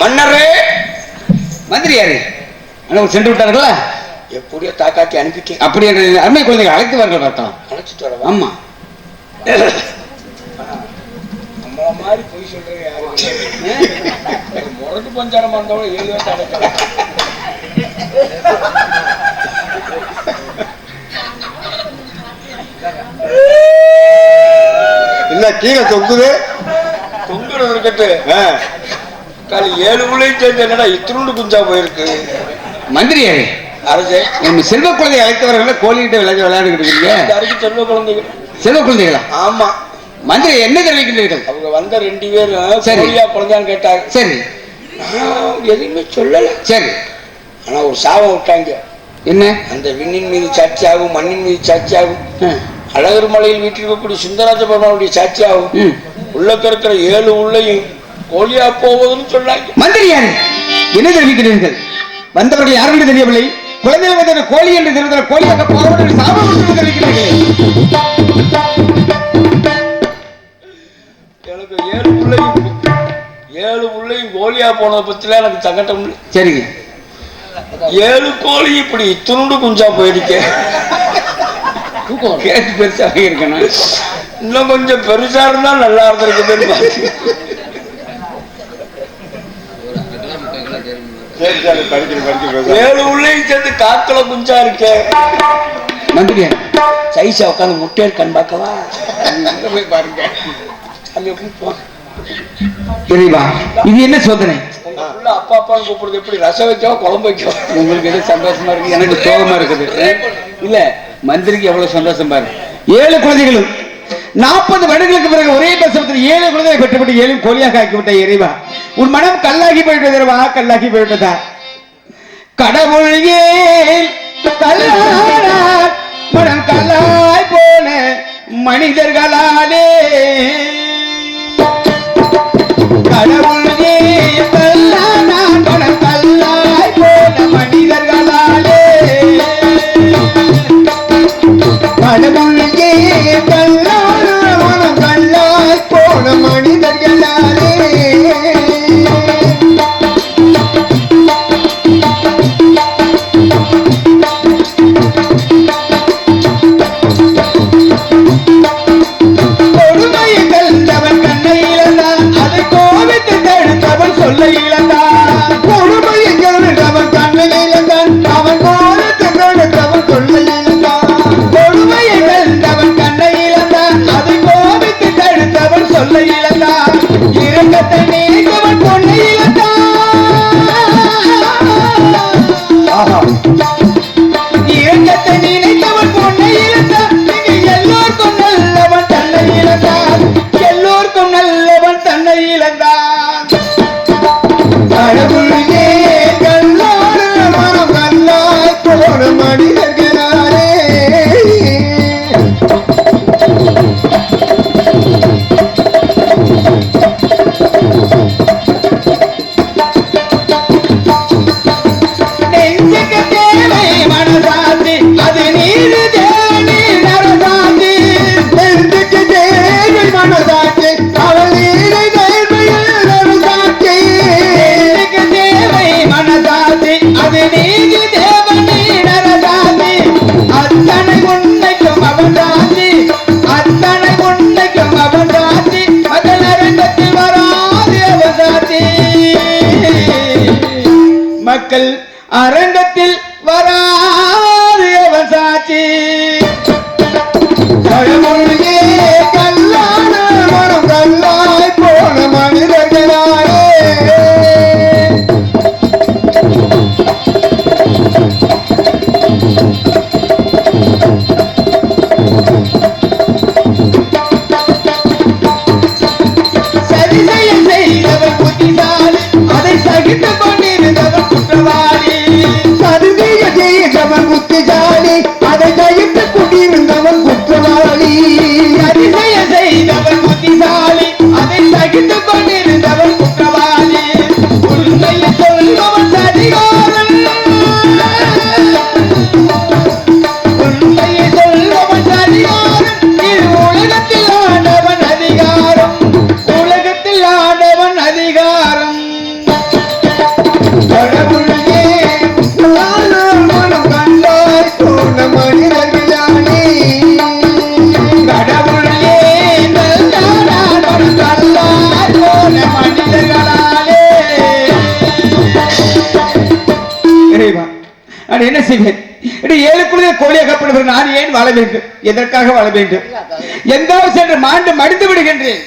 மன்னரே! மந்திரி யாரு அண்ணா சென்று விட்டார்களா? எப்படியோ தாக்காத்தி அனுப்பிட்டேன். அப்படி என்று அருமை குழந்தைகள் அழைத்து வார்கள் பார்த்தோம். அழைச்சிட்டு வரவா? ஆமா. நம்மள மாதிரி பொய் சொல்றது யாரு? முரட்டு பஞ்சாரம் வந்தவங்க ஏழு வருஷம் அடைக்கலாம் என்ன கீழே தொங்குது. இருக்கட்டு காலி ஏழு பிள்ளையும் சேர்ந்து என்னடா இத்திருண்டு குஞ்சா போயிருக்கு? மந்திரி யாரு அரசே. நம்ம செல்வ குழந்தை அழைத்தவர்கள் கோழிகிட்ட விளையாடி விளையாடிக்கிட்டு இருக்கீங்க. செல்வ குழந்தைகள். செல்வ குழந்தைகளா? ஆமா. மந்திரி என்ன தெரிவிக்கின்றீர்கள்? அவங்க வந்த ரெண்டு பேரும் சரி. கோழியா குழந்தையான்னு கேட்டாங்க. சரி. நான் எதுவுமே சொல்லல. சரி. ஆனா ஒரு சாபம் விட்டாங்க. என்ன? அந்த விண்ணின் மீது சாட்சியாகும் மண்ணின் மீது சாட்சியாகும். அழகர் மலையில் வீட்டிருக்கக்கூடிய சுந்தராஜ பெருமானுடைய சாட்சியாகும். ம். உள்ள பிறக்கிற ஏழு உள்ளையும் கோழியா போவதுன்னு சொன்னாங்க. மந்திரி யாரு? என்ன தெரிவிக்கிறீர்கள்? வந்தவர்கள் யார் என்று தெரியவில்லை. குழந்தைகள் வந்த கோழி என்று தெரிவதில் கோழியாக போவதற்கு சாபம் என்று தெரிவிக்கிறீர்களே. எனக்கு ஏழு உள்ளையும் ஏழு உள்ளையும் கோழியா போனதை பத்திலாம் எனக்கு சங்கட்டம் சரிங்க. ஏழு கோழி இப்படி இத்துணுண்டு குஞ்சா போயிருக்கேன் கேட்டு பெருசாக இருக்கணும் இன்னும் கொஞ்சம் பெருசா இருந்தா நல்லா இருந்திருக்குதுன்னு படிக்கணும் ஏழு உள்ளையும் சேர்ந்து காத்துல குஞ்சா இருக்கேன் மந்திரி யாரு சைஸா உட்காந்து முட்டையர் கண் பார்க்கவா? போய் பாருங்க. அது எப்படி போ. இறைவா இது என்ன சோதனை? அப்பா அப்பான்னு கூப்பிடுறது எப்படி? ரசம் வைக்கவா குழம்பு வைக்கவா? உங்களுக்கு எது சந்தோஷமா இருக்கு எனக்கு சோகமா இருக்குது. இல்ல மந்திரிக்கு எவ்வளவு சந்தோஷம் பாரு ஏழு குழந்தைகளும். நாற்பது வருடங்களுக்கு பிறகு ஒரே பிரசவத்தில் ஏழு குழந்தைகளை பெற்றுவிட்டு ஏழும் கோழியாக ஆக்கிவிட்ட இறைவா. உன் மனம் கல்லாகி போயிட்டது கல்லாகி போயிட்டதா கடவுள் ஏன் மனம் கல்லாய் போன மனிதர்களாலே? கடவுள் ஏன் மனம் கல்லாய் போன மனிதர்களாலே? கடவுள் சொல்ல இழந்தான் இரக்கத்தை நீக்கவன் பொண்ணை இழந்தான் மக்கள் அரண் Oh. செய்வேன்? இடி ஏழு குழந்தை கோழியாக பிறகு நான் ஏன் வாழ வேண்டும்? எதற்காக வாழ வேண்டும்? எங்காவது சென்று மாண்டு மடிந்து விடுகின்றேன்?